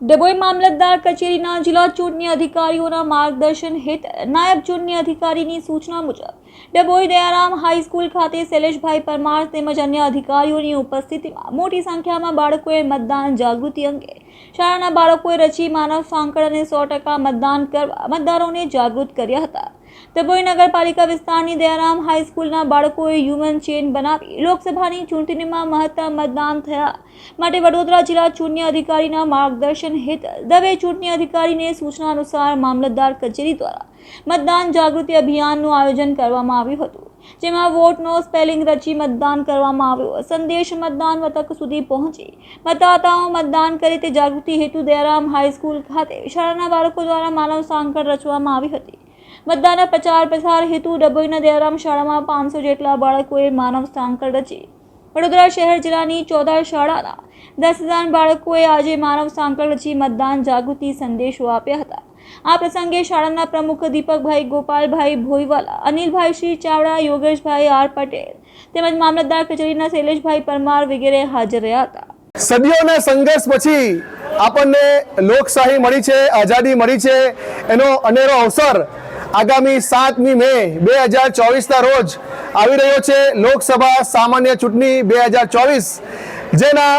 ડભોઈ મામલતદાર કચેરીના જિલ્લા ચૂંટણી અધિકારીઓના માર્ગદર્શન હેત નાયબ ચૂંટણી અધિકારીની સૂચના મુજબ, ડભોઈ દયારામ હાઈસ્કૂલ ખાતે શૈલેષભાઈ પરમાર તેમજ અન્ય અધિકારીઓની ઉપસ્થિતિમાં મોટી સંખ્યામાં બાળકોએ મતદાન જાગૃતિ અંગે, શાળાના બાળકોએ રચી માનવ સાંકળ અને સો ટકા મતદાન કરવા મતદારોને જાગૃત કર્યા હતા. ડભોઈ નગરપાલિકા વિસ્તારની દયારામ હાઈસ્કૂલના બાળકોએ હ્યુમન ચેન બનાવી લોકસભાની ચૂંટણીમાં મહત્તમ મતદાન થયા. માટે વડોદરા જિલ્લા ચૂંટણી અધિકારીના માર્ગદર્શન હેઠળ દવે ચૂંટણી અધિકારીને સૂચના અનુસાર મામલતદાર કચેરી દ્વારા મતદાન જાગૃતિ અભિયાનનું આયોજન કરવામાં આવ્યું હતું, જેમાં વોટનો સ્પેલિંગ રચી મતદાન કરવામાં આવ્યો. સંદેશ મતદાન મથક સુધી પહોંચી મતદાતાઓ મતદાન કરે તે જાગૃતિ હેતુ દયારામ હાઈસ્કૂલ ખાતે શાળાના બાળકો દ્વારા માનવ સાંકળ રચવામાં આવી હતી. મતદાનના પ્રચાર પ્રસાર હેતુ ડભોઈના દયારામ શાળામાં પાંચસો જેટલા બાળકોએ માનવ સાંકળ રચી. વડોદરા શહેર જિલ્લાની ચૌદર શાળાના દસ હજાર બાળકોએ આજે માનવ સાંકળ રચી મતદાન જાગૃતિ સંદેશો આપ્યા હતા. આ પ્રસંગે શાળાના પ્રમુખ દીપકભાઈ ગોપાલભાઈ ભોઈવાલા, અનિલભાઈ શ્રી ચાવડા, યોગેશભાઈ આર પટેલ તેમજ મામલતદાર કચેરીના શૈલેષભાઈ પરમાર વગેરે હાજર રહ્યા હતા. સદીઓના સંઘર્ષ પછી આપણને લોકશાહી મળી છે, આઝાદી મળી છે. એનો અનેરો અવસર આગામી સાતમી મે બે હજાર ચોવીસના રોજ આવી રહ્યો છે લોકસભા સામાન્ય ચૂંટણી બે હજાર ચોવીસ, જેના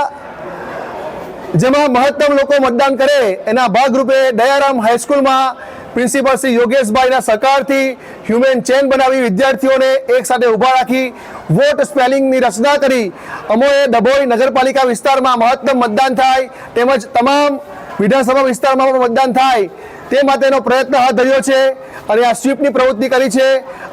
જેમાં મહત્તમ લોકો મતદાન કરે એના ભાગરૂપે દયારામ હાઈસ્કૂલમાં પ્રિન્સિપલ શ્રી યોગેશભાઈના સહકારથી હ્યુમેન ચેન બનાવી વિદ્યાર્થીઓને એક સાથે ઊભા રાખી વોટ સ્પેલિંગની રચના કરી અમોએ ડભોઈ નગરપાલિકા વિસ્તારમાં મહત્તમ મતદાન થાય તેમજ તમામ વિધાનસભા વિસ્તારમાં પણ મતદાન થાય તે માટેનો પ્રયત્ન હાથ ધર્યો છે અને આ સ્વીપની પ્રવૃત્તિ કરી છે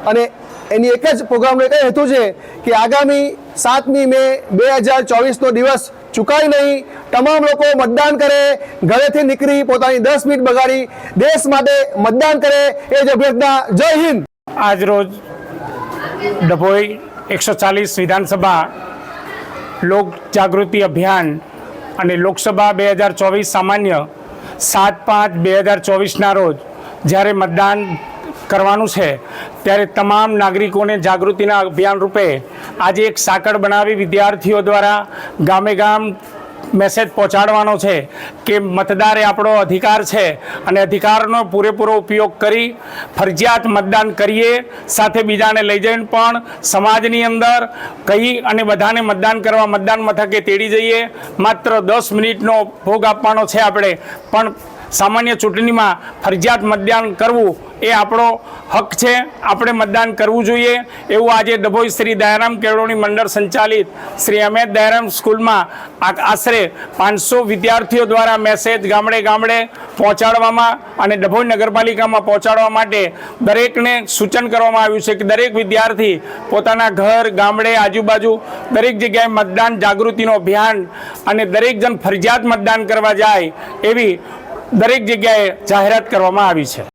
અને એની એક જ પ્રોગ્રામનો એક હેતુ છે કે આગામી સાતમી મે બે હજાર ચોવીસનો દિવસ ચૂકાય નહીં. તમામ લોકો મતદાન કરે, ઘરેથી નીકળી પોતાની દસ મિનિટ બગાડી, દેશ માટે મતદાન કરે, એ જ અભ્યર્થના. જય હિન્દ. આજ રોજ ડભોઈ એકસો ચાલીસ વિધાનસભા લોક જાગૃતિ અભિયાન અને લોકસભા બે હજાર ચોવીસ સામાન્ય સાત પાંચ બે હજાર ચોવીસના રોજ જ્યારે મતદાન કરવાનું છે, ત્યારે તમામ નાગરિકોને જાગૃતિના અભિયાન રૂપે આજે એક સાંકળ બનાવી વિદ્યાર્થીઓ દ્વારા ગામે ગામ મેસેજ પહોંચાડવાનો છે કે મતદાર એ આપણો અધિકાર છે અને અધિકારનો પૂરેપૂરો ઉપયોગ કરી ફરજિયાત મતદાન કરીએ. સાથે બીજાને લઈ જઈને પણ સમાજની અંદર કહી અને બધાને મતદાન કરવા મતદાન મથકે તેડી જઈએ. માત્ર દસ મિનિટનો ભોગ આપવાનો છે આપણે. પણ સામાન્ય ચૂંટણીમાં ફરજિયાત મતદાન કરવું એ આપણો હક છે. આપણે મતદાન કરવું જોઈએ. એવું આજે ડભોઈ શ્રી દયારામ કેળવણી મંડળ સંચાલિત શ્રી અમેદ દયારામ સ્કૂલમાં આશરે પાંચસો વિદ્યાર્થીઓ દ્વારા મેસેજ ગામડે ગામડે પહોંચાડવામાં અને ડભોઈ નગરપાલિકામાં પહોંચાડવા માટે દરેકને સૂચન કરવામાં આવ્યું છે કે દરેક વિદ્યાર્થી પોતાના ઘર, ગામડે, આજુબાજુ દરેક જગ્યાએ મતદાન જાગૃતિનો અભિયાન અને દરેક જણ ફરજિયાત મતદાન કરવા જાય એવી દરેક જગ્યાએ જાહેરાત કરવામાં આવી છે.